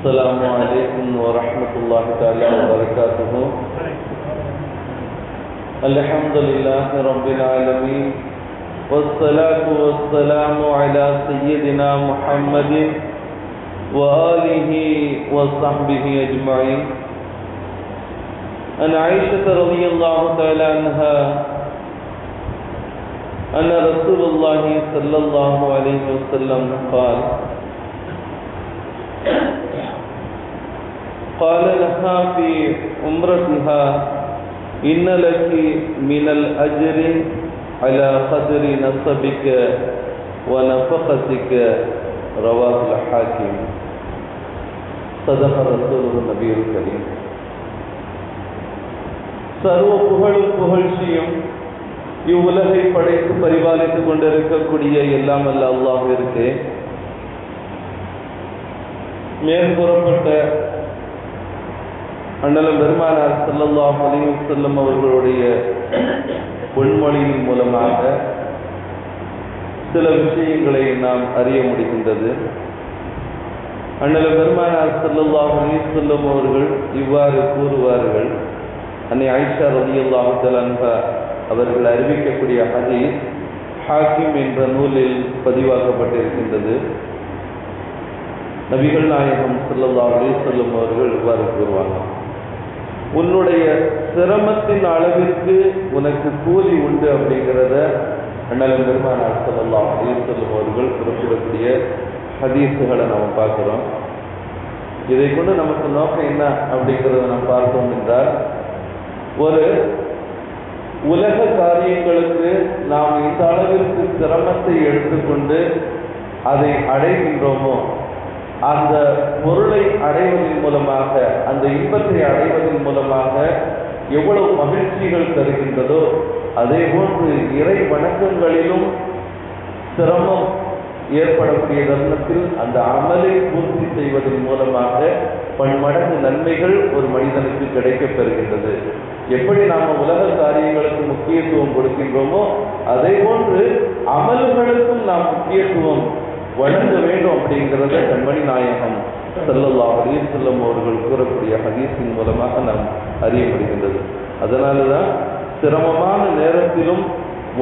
السلام عليكم ورحمة الله تعالى وبركاته. الحمد لله رب العالمين، والصلاة والسلام على سيدنا محمد وآله وصحبه أجمعين. عن عائشة رضي الله تعالى عنها أن رسول الله صلى الله عليه وسلم قال قال لها في عمرتها إن لك من الأجر على قدر نصبك ونفقتك رواه الحاكم صدق رسول النبي الكريم சர்வ புகழும் புகழ்ச்சியும் இவ்வுலகை படைத்து பரிபாலித்துக் கொண்டிருக்கக்கூடிய எல்லாம் அல்ல அல்லாஹிற்கு மேற்கூறப்பட்ட அண்ணலும் பெருமானார் செல்லல்லாஹ் அலிவு செல்லும் அவர்களுடைய பொன்மொழியின் மூலமாக சில விஷயங்களை நாம் அறிய முடிகின்றது. அண்ணலம் பெருமானார் செல்லல்லாஹ் அலைஹி செல்லும் அவர்கள் இவ்வாறு கூறுவார்கள். அன்னை ஆயிஷா ரலியல்லாஹு தஆலா அவர்கள் அறிவிக்கக்கூடிய ஹதீஸ் ஹாக்கிம் என்ற நூலில் பதிவாக்கப்பட்டிருக்கின்றது. நபிகள் நாயகம் செல்லல்லா அலி செல்லும் அவர்கள் இவ்வாறு கூறுவாங்க உன்னுடைய சிரமத்தின் அளவிற்கு உனக்கு கூலி உண்டு அப்படிங்கிறத அண்ணலம் பெருமானார் ஸல்லல்லாஹு அலைஹி வஸல்லம் அவர்கள் குறிப்பிடக்கூடிய ஹதீசுகளை நம்ம பார்க்குறோம். இதை கொண்டு நமக்கு நோக்கம் என்ன அப்படிங்கிறத நாம் பார்த்தோம் என்றால் ஒரு உலக காரியங்களுக்கு நாம் இந்த அளவிற்கு சிரமத்தை எடுத்துக்கொண்டு அதை அடைகின்றோமோ அந்த பொருளை அடைவதன் மூலமாக அந்த இன்பத்தை அடைவதன் மூலமாக எவ்வளவு மகிழ்ச்சிகள் தருகின்றதோ அதே போன்று இறை வணக்கங்களிலும் சிரமம் ஏற்படக்கூடிய தருணத்தில் அந்த அமலை பூர்த்தி செய்வதன் மூலமாக பன்மடங்கு நன்மைகள் ஒரு மனிதனுக்கு கிடைக்கப் பெறுகின்றது. எப்படி நாம் உலக காரியங்களுக்கு முக்கியத்துவம் கொடுக்கின்றோமோ அதே போன்று அமல்களுக்கும் நாம் முக்கியத்துவம் வணங்க வேண்டும் அப்படிங்கிறத கண்மணி நாயகம் செல்லல்லா அலைஹி செல்லம் அவர்கள் கூறக்கூடிய ஹதீஸின் மூலமாக நாம் அறியப்படுகின்றது. அதனால தான் சிரமமான நேரத்திலும்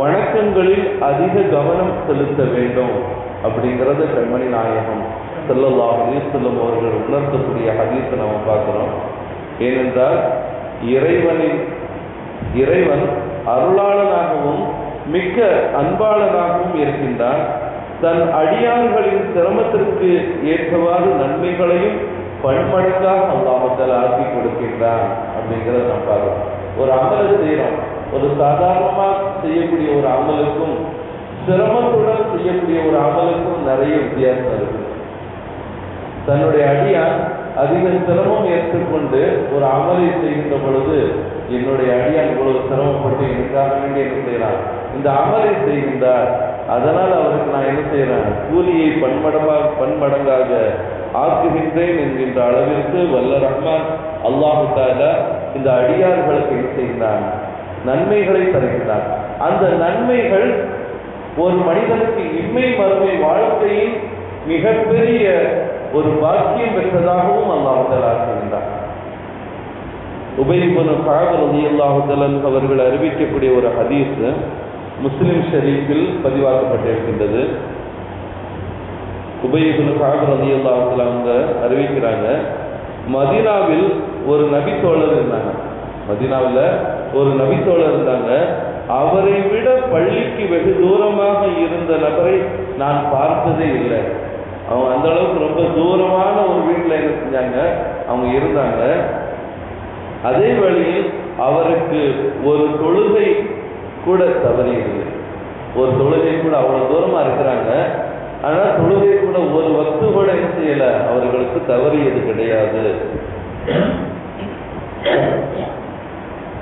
வணக்கங்களில் அதிக கவனம் செலுத்த வேண்டும் அப்படிங்கிறத கண்மணி நாயகம் செல்லல்லா அலைஹி செல்லம் அவர்கள் உணர்த்தக்கூடிய ஹதீஸை நம்ம பார்க்குறோம். ஏனென்றால் இறைவனின் இறைவன் அருளாளனாகவும் மிக்க அன்பாளனாகவும் இருக்கின்றான். தன் அடியார்களின் சிரமத்திற்கு ஏற்றவாறு நன்மைகளையும் பன்மடங்காக அல்லாமத்தால் ஆக்கி கொடுக்கின்றான் அப்படிங்கிறத நம்ம பார்க்கிறோம் ஒரு அமலை செய்யறோம். ஒரு சாதாரணமாக செய்யக்கூடிய ஒரு அமலுக்கும் சிரமத்துடன் செய்யக்கூடிய ஒரு அமலுக்கும் நிறைய வித்தியாசம் இருக்கு. தன்னுடைய அடியான் அதிக சிரமம் ஏற்றுக்கொண்டு ஒரு அமலை செய்கின்ற பொழுது என்னுடைய அடியான் இவ்வளவு சிரமப்பட்டு எனக்காக வேண்டி என்ன செய்யறான் இந்த அமலை செய்கின்றார். அதனால் அவருக்கு நான் என்ன செய்யறேன் கூலியை பன்மடமாக பன்மடங்காக ஆக்குகின்றேன் என்கின்ற அளவிற்கு வல்ல ரஹ்மான் அல்லாஹு தாலா இந்த அடியார்களுக்கு என்ன செய்கிறான் நன்மைகளை தருகின்றான். அந்த நன்மைகள் ஒரு மனிதனுக்கு இம்மை மறுமை வாழ்க்கையில் மிகப்பெரிய ஒரு பாக்கியம் பெற்றதாகவும் அல்லாஹால ஆக்குகின்றார் உபயபுன காவல் ரதி அல்லாஹுதலன் அவர்கள் அறிவிக்கக்கூடிய ஒரு ஹதீஸ் முஸ்லிம் ஷரீஃபில் பதிவாக்கப்பட்டிருக்கின்றது. உபயபுன காவல் ரதி அவங்க அறிவிக்கிறாங்க மதினாவில் ஒரு நபித்தோழர் இருந்தாங்க. மதினாவில் ஒரு நபித்தோழர் இருந்தாங்க. அவரை விட பள்ளிக்கு வெகு தூரமாக இருந்த நபரை நான் பார்த்ததே இல்லை. அவங்க அந்த அளவுக்கு ரொம்ப தூரமான ஒரு வீட்டில் என்ன செஞ்சாங்க? அவங்க இருந்தாங்க. அதே வழியில் அவருக்கு ஒரு தொழுகை கூட தவறியது ஒரு தொழுகை கூட அவ்வளவு தூரமா இருக்கிறாங்க. ஆனா தொழுகை கூட ஒரு வக்து கூட என்ன செய்யல? அவர்களுக்கு தவறியது கிடையாது.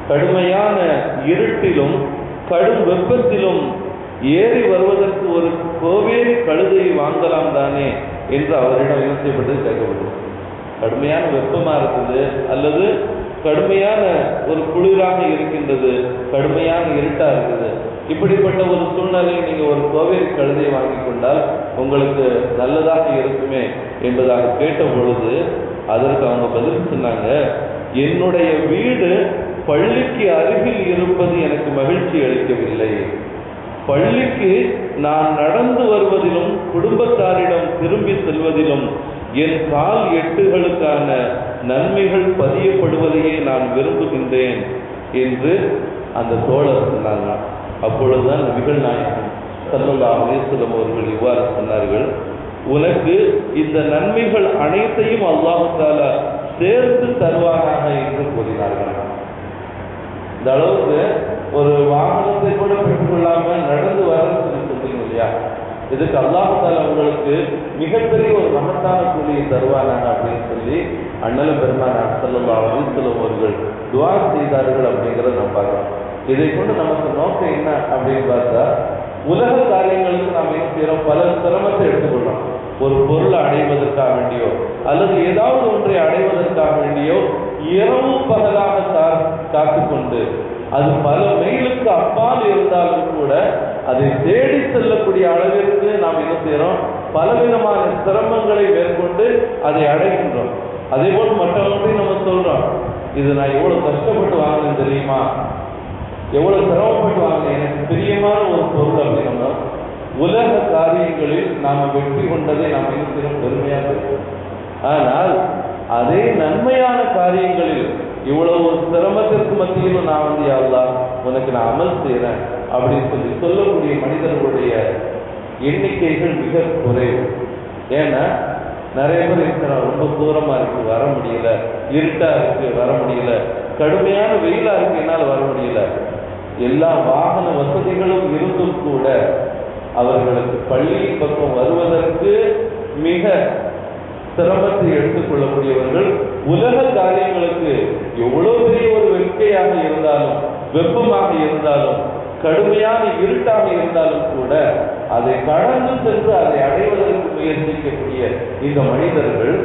கடுமையான இருட்டிலும் கடும் வெப்பத்திலும் ஏறி வருவதற்கு ஒரு கோவேரி கழுதையை வாங்கலாம் தானே என்று அவரிடம் என்ன செய்யப்பட்டது கேட்கப்பட்டது. கடுமையான வெப்பமா இருக்குது. அல்லது கடுமையான ஒரு குளிராக இருக்கின்றது கடுமையான இருட்டா இருக்குது இப்படிப்பட்ட ஒரு சூழ்நிலையை நீங்க ஒரு கோவில் கழுதையை வாங்கி கொண்டால் உங்களுக்கு நல்லதாக இருக்குமே என்பதாக கேட்ட பொழுது அதற்கு அவங்க பதில் சொன்னாங்க என்னுடைய வீடு பள்ளிக்கு அருகில் இருப்பது எனக்கு மகிழ்ச்சி அளிக்கவில்லை. பள்ளிக்கு நான் நடந்து வருவதிலும் குடும்பத்தாரிடம் திரும்பி செல்வதிலும் என் கால் எட்டுகளுக்கான நன்மைகள் பதியப்படுவதையே நான் விரும்புகின்றேன் என்று அந்த தோழர் சொன்னாங்க அப்பொழுதுதான் நபிகள் நாயகம் சல்லல்லா அவர்கள் இவ்வாறு சொன்னார்கள். உனக்கு இந்த நன்மைகள் அனைத்தையும் அல்லாஹால சேர்த்து தருவானாக என்று கூறினார்கள். இந்த அளவுக்கு ஒரு வாகனத்தை கூட பெற்றுக்கொள்ளாம நடந்து வர சொல்லி சொல்றீங்க இல்லையா? இதுக்கு அல்லாஹால உங்களுக்கு மிகப்பெரிய ஒரு மகத்தான கூலியை தருவானாங்க அப்படின்னு சொல்லி அண்ணலும் பெருமான சல்லா அலிசல்லம் அவர்கள் துவா செய்தார்கள் அப்படிங்கிறத நம்ம பார்க்கலாம் இதை கொண்டு நமக்கு நோக்கம் என்ன அப்படின்னு பார்த்தா உலக காரியங்களுக்கு நாம் என்ன செய்யறோம் பல சிரமத்தை எடுத்துக்கொள்றோம். ஒரு பொருளை அடைவதற்காக வேண்டியோ அல்லது ஏதாவது ஒன்றை அடைவதற்காக வேண்டியோ இரவு பகலாக காத்து காத்துக்கொண்டு அது பல மைலுக்கு அப்பால் இருந்தாலும் கூட அதை தேடி செல்லக்கூடிய அளவிற்கு நாம் என்ன செய்யறோம்? பலவிதமான சிரமங்களை மேற்கொண்டு அதை அடைகின்றோம். அதே போல் மற்றவர்களையும் நம்ம சொல்றோம். இது நான் எவ்வளவு கஷ்டப்பட்டு வாங்கினேன் தெரியுமா? எவ்வளவு சிரமப்பட்டு வாங்கினேன்? எனக்கு பிரியமான ஒரு பொருள் அப்படின்னா உலக காரியங்களில் நாம் வெற்றி கொண்டதை நாம் என்ன செய்யறோம் பெருமையாக இருக்கிறோம் ஆனால் அதே நன்மையான காரியங்களில் இவ்வளவு சிரமத்திற்கு மத்தியிலும் நான் வந்து யாருலா உனக்கு நான் அமல் செய்யறேன் அப்படின்னு சொல்லி சொல்லக்கூடிய மனிதர்களுடைய எண்ணிக்கைகள் மிக குறைவு. ஏன்னா நிறைய பேர் இருக்கிறான் ரொம்ப தூரமா இருக்கு வர முடியல. இருட்டா இருக்கு வர முடியல. கடுமையான வெயிலா இருக்கு என்னால் வர முடியல. எல்லா வாகன வசதிகளும் இருந்தும் கூட அவர்களுக்கு பள்ளியின் பக்கம் வருவதற்கு மிக சிரமத்தை எடுத்துக்கொள்ளக்கூடியவர்கள் உலக காரியங்களுக்கு எவ்வளவு பெரிய ஒரு வெட்கையாக இருந்தாலும் வெப்பமாக இருந்தாலும் கடுமையான இருட்டாக இருந்தாலும் கூட அதை கடந்து சென்று அதை அடைவதற்கு முயற்சிக்கக்கூடிய இந்த மனிதர்கள்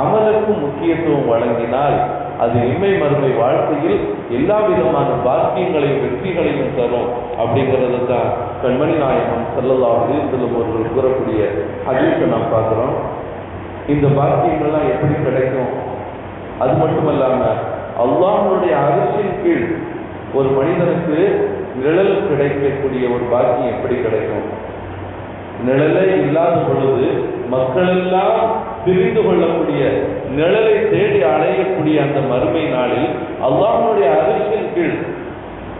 அமலுக்கு முக்கியத்துவம் வழங்கினால் அது இம்மை மறுமை வாழ்க்கையில் எல்லா விதமான பாக்கியங்களையும் வெற்றிகளையும் தரும் அப்படிங்கிறது தான் கண்மணி நாயகம் செல்லதாக செல்லும் அவர்கள் கூறக்கூடிய அறிவிப்பை நாம் பார்க்குறோம். இந்த பாக்கியங்கள்லாம் எப்படி கிடைக்கும்? அது மட்டுமல்லாம அல்லாஹனுடைய அரசின் கீழ் ஒரு மனிதனுக்கு நிழல் கிடைக்கக்கூடிய ஒரு பாக்கியம் எப்படி கிடைக்கும்? நிழலே இல்லாத பொழுது மக்கள் எல்லாம் பிரிந்து கொள்ளக்கூடிய நிழலை தேடி அடையக்கூடிய அந்த மறுமை நாளில் அல்லாஹனுடைய அரசின் கீழ்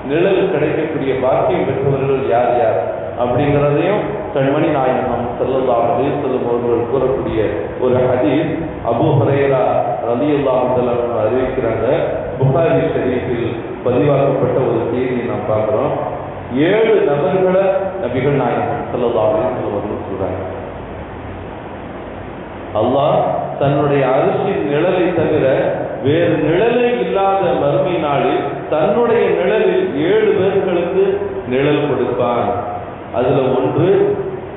நிழல் கிடைக்கக்கூடிய பாக்கியம் பெற்றவர்கள் யார் யார்? அப்படிங்கிறதையும் கண்மணி நாயகம் செல்லல்லா செல்லும் அவர்கள் கூறக்கூடிய ஒரு ஹதீஸ் அபு ஹரேரா ரலி அல்லாஹ் அறிவிக்கிறாங்க. புகாரி ஷரீஃபில் பதிவாக்கப்பட்ட ஒரு செய்தியை நாம் பார்க்குறோம். ஏழு நபர்களை நபிகள் நாயகம் செல்லல்லா செல்லும் அவர்கள் சொல்றாங்க. அல்லாஹ் தன்னுடைய அரிசியின் நிழலை தவிர வேறு நிழலே இல்லாத மறுமை நாளில் தன்னுடைய நிழலில் ஏழு பேர்களுக்கு நிழல் கொடுப்பான். அதுல ஒன்று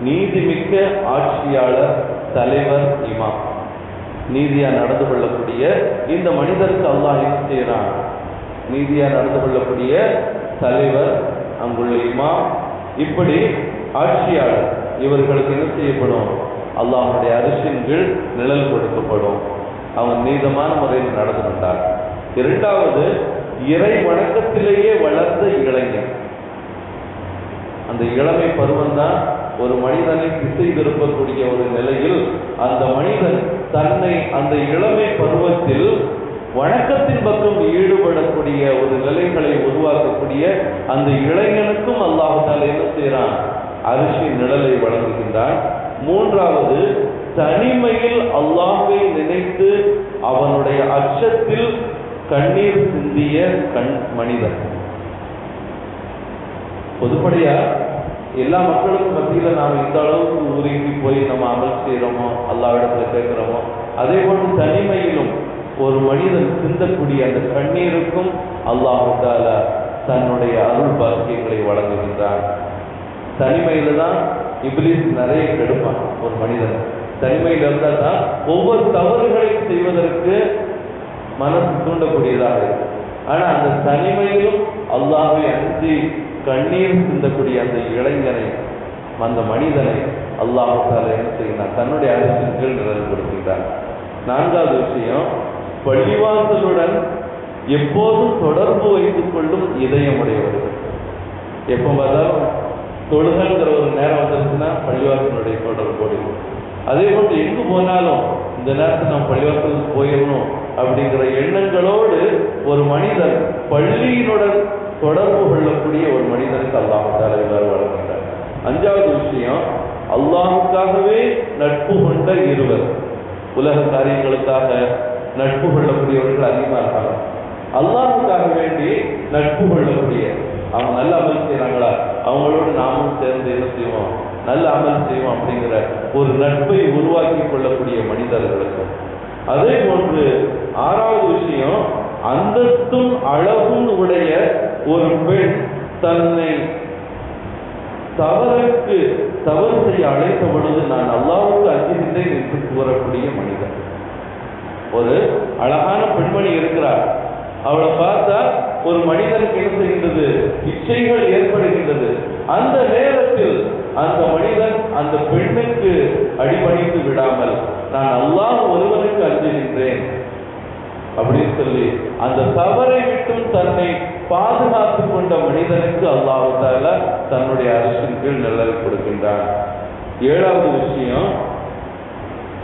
நீதிமிக்க ஆட்சியாளர் தலைவர் இமாம். நீதியா நடந்து கொள்ளக்கூடிய இந்த மனிதருக்கு அல்லாஹ் என்ன செய்யறான் நீதியா நடந்து கொள்ளக்கூடிய தலைவர் அங்குள்ள இமாம் இப்படி ஆட்சியாளர் இவர்களுக்கு என்ன செய்யப்படும்? அல்லாஹனுடைய அரிசின் கீழ் நிழல் கொடுக்கப்படும். அவன் நீதமான முறையில் நடந்து கொண்டார் இரண்டாவது இறை வணக்கத்திலேயே வளர்ந்த இளைஞன். அந்த இளமை பருவம் தான் ஒரு மனிதனை திசை திருப்பக்கூடிய ஒரு நிலையில் அந்த மனிதன் தன்னை அந்த இளமை பருவத்தில் வணக்கத்தின் பக்கம் ஈடுபடக்கூடிய ஒரு நிலைகளை உருவாக்கக்கூடிய அந்த இளைஞனுக்கும் அல்லாஹால என்ன செய்யறான் அரிசி நிழலை வழங்குகின்றான். மூன்றாவது தனிமையில் அல்லாஹை நினைத்து அவனுடைய அச்சத்தில் கண்ணீர் சிந்திய கண் மனிதன். பொதுப்படையா? எல்லா மக்களுக்கும் மத்தியில் நாம் இந்த அளவுக்கு உருகி போய் நம்ம அமல் செய்கிறோமோ அல்லாவிடத்தில் கேட்குறோமோ அதே போன்று தனிமையிலும் ஒரு மனிதன் சிந்தக்கூடிய அந்த கண்ணீருக்கும் அல்லாஹால தன்னுடைய அருள் பாக்கியங்களை வழங்குகின்றான். தனிமையில தான் இப்ளீஸ் நிறைய கெடுப்பான் ஒரு மனிதன். தனிமையில் இருந்தால் தான் ஒவ்வொரு தவறுகளையும் செய்வதற்கு மனசு தூண்டக்கூடியதாக இருக்கும். ஆனா அந்த தனிமையிலும் அல்லாஹை அஞ்சி கண்ணீர் சிந்தக்கூடிய அந்த இளைஞனை அந்த மனிதனை அல்லாஹால என்ன செய்கிறான்? தன்னுடைய அரசின் கீழ் நிலைப்படுத்துகிறான் நான்காவது விஷயம் பள்ளிவாசலுடன் எப்போதும் தொடர்பு வைத்துக் கொள்ளும் இதயமுடையவர்கள். எப்போ பார்த்தாலும் தொழுகங்கிற ஒரு நேரம் வந்துருச்சுன்னா பள்ளிவாசலுடைய தொடர்போடு அதே போன்று எங்கு போனாலும் இந்த நேரத்தில் நம்ம பள்ளிவாசலுக்கு போயிடணும் அப்படிங்கிற எண்ணங்களோடு ஒரு மனிதன் பள்ளியினுடன் தொடர்பு கொள்ளக்கூடிய ஒரு மனிதனுக்கு அல்லாஹால எல்லாரும் வழங்குகிறார். அஞ்சாவது விஷயம் அல்லாஹுக்காகவே நட்பு கொண்ட இருவர். உலக காரியங்களுக்காக நட்பு கொள்ளக்கூடியவர்கள் அதிகமாக இருக்காங்க அல்லாஹுக்காக வேண்டி நட்பு கொள்ளக்கூடிய அவங்க நல்ல அமல் செய்கிறாங்களா அவங்களோடு நாமும் சேர்ந்து என்ன செய்வோம்? நல்ல அமல் செய்வோம் அப்படிங்கிற ஒரு நட்பை உருவாக்கி கொள்ளக்கூடிய மனிதர்களுக்கு. அதே போன்று ஆறாவது விஷயம் அந்தஸ்தும் அழகும் உடைய ஒரு பெண் தன்னை தவறுக்கு தவறு செய்ய அழைத்த பொழுது நான் அல்லாவுக்கு அஞ்சுகின்றேன் என்று கூறக்கூடிய மனிதன். ஒரு அழகான பெண்மணி இருக்கிறார். அவளை பார்த்தா ஒரு மனிதனுக்கு என்ன செய்கின்றது இச்சைகள் ஏற்படுகின்றது. அந்த நேரத்தில் அந்த மனிதன் அந்த பெண்ணுக்கு அடிபணித்து விடாமல் நான் அல்லாஹ் ஒருவனுக்கு அஞ்சுகின்றேன் அப்படின்னு சொல்லி அந்த தவறு விட்டும் தன்னை பாதுகாத்து கொண்ட மனிதனுக்கு அல்லாஹால தன்னுடைய அரசின் கீழ் நிழல் கொடுக்கின்றான். ஏழாவது விஷயம்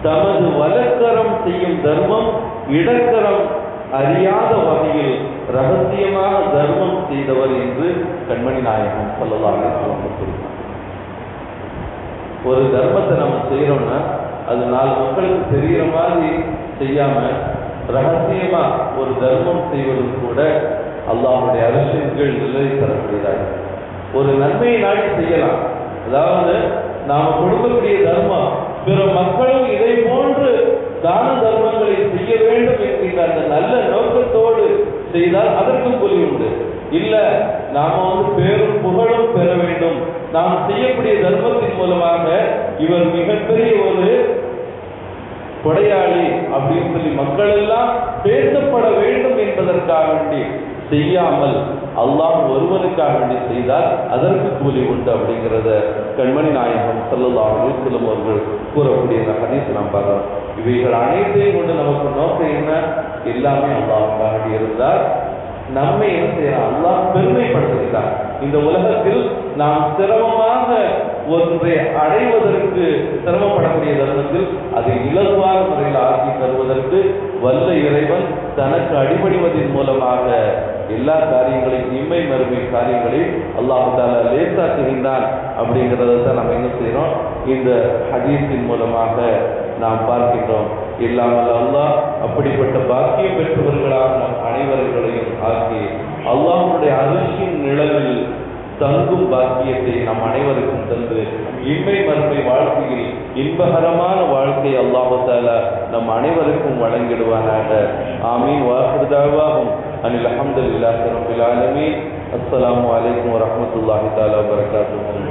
தமது வலக்கரம் செய்யும் தர்மம் இடக்கரம் அறியாத வகையில் ரகசியமாக தர்மம் செய்தவர் என்று கண்மணி நாயகம் சொல்லலாம் ஒரு தர்மத்தை நம்ம செய்யறோம்னா அது நாலு மக்களுக்கு தெரிகிற மாதிரி செய்யாம ரகசியமா ஒரு தர்மம் செய்வது கூட அல்லாவுடைய அரசின் கீழ் நிலை தரக்கூடியதாக ஒரு நன்மையை நாடி செய்யலாம். அதாவது நாம் கொடுக்கக்கூடிய தர்மம் பிற மக்களும் இதை போன்று தான தர்மங்களை செய்ய வேண்டும் என்கின்ற அந்த நல்ல நோக்கத்தோடு செய்தால் அதற்கும் கூலி உண்டு. இல்ல நாம வந்து பேரும் புகழும் பெற வேண்டும். நாம் செய்யக்கூடிய தர்மத்தின் மூலமாக இவர் மிகப்பெரிய ஒரு கொடையாளி அப்படின்னு சொல்லி மக்கள் எல்லாம் பேசப்பட வேண்டும் என்பதற்காக வேண்டி செய்யாமல் அல்லாஹ் ஒருவனுக்காக வேண்டி செய்தால் அதற்கு கூலி உண்டு அப்படிங்கிறத கண்மணி நாயகம் செல்லல்லாஹ் செல்லும் அவர்கள் கூறக்கூடிய இந்த ஹதீஸ் நாம் பார்க்கிறோம் இவைகள் அனைத்தையும் கொண்டு நமக்கு நோக்கம் என்ன? எல்லாமே அல்லாஹுக்காக இருந்தால் நம்மை என்ன செய்யலாம் அல்லாஹ் பெருமைப்படுத்துகிறார். இந்த உலகத்தில் நாம் சிரமமாக ஒன்றை அடைவதற்கு சிரமப்படக்கூடிய தருணத்தில் அதை இலகுவான முறையில் ஆக்கி தருவதற்கு வல்ல இறைவன் தனக்கு அடிபடிவதன் மூலமாக எல்லா காரியங்களையும் இம்மை மறுமை காரியங்களையும் அல்லாஹால லேசாக்குகின்றான் அப்படிங்கிறத தான் நம்ம என்ன செய்யறோம் இந்த ஹதீஸின் மூலமாக நாம் பார்க்கின்றோம். இல்லாமல் அல்லாஹ் அப்படிப்பட்ட பாக்கியம் பெற்றவர்களாக நம் அனைவர்களையும் ஆக்கி அல்லாஹ்வுடைய அரிசியின் நிழலில் தங்கும் பாக்கியத்தை நம் அனைவருக்கும் தந்து இன்மை மறுமை வாழ்க்கையில் இன்பகரமான வாழ்க்கை அல்லாஹால நம் அனைவருக்கும் வழங்கிடுவானாக. ஆமீன். வாக்குதாவாகும் அனில் அஹமதுல்லாஹி ரபில் ஆலமீன். அஸ்லாம் வலைக்கம் வரமத்துல்லாஹி தாலா வரகாத்து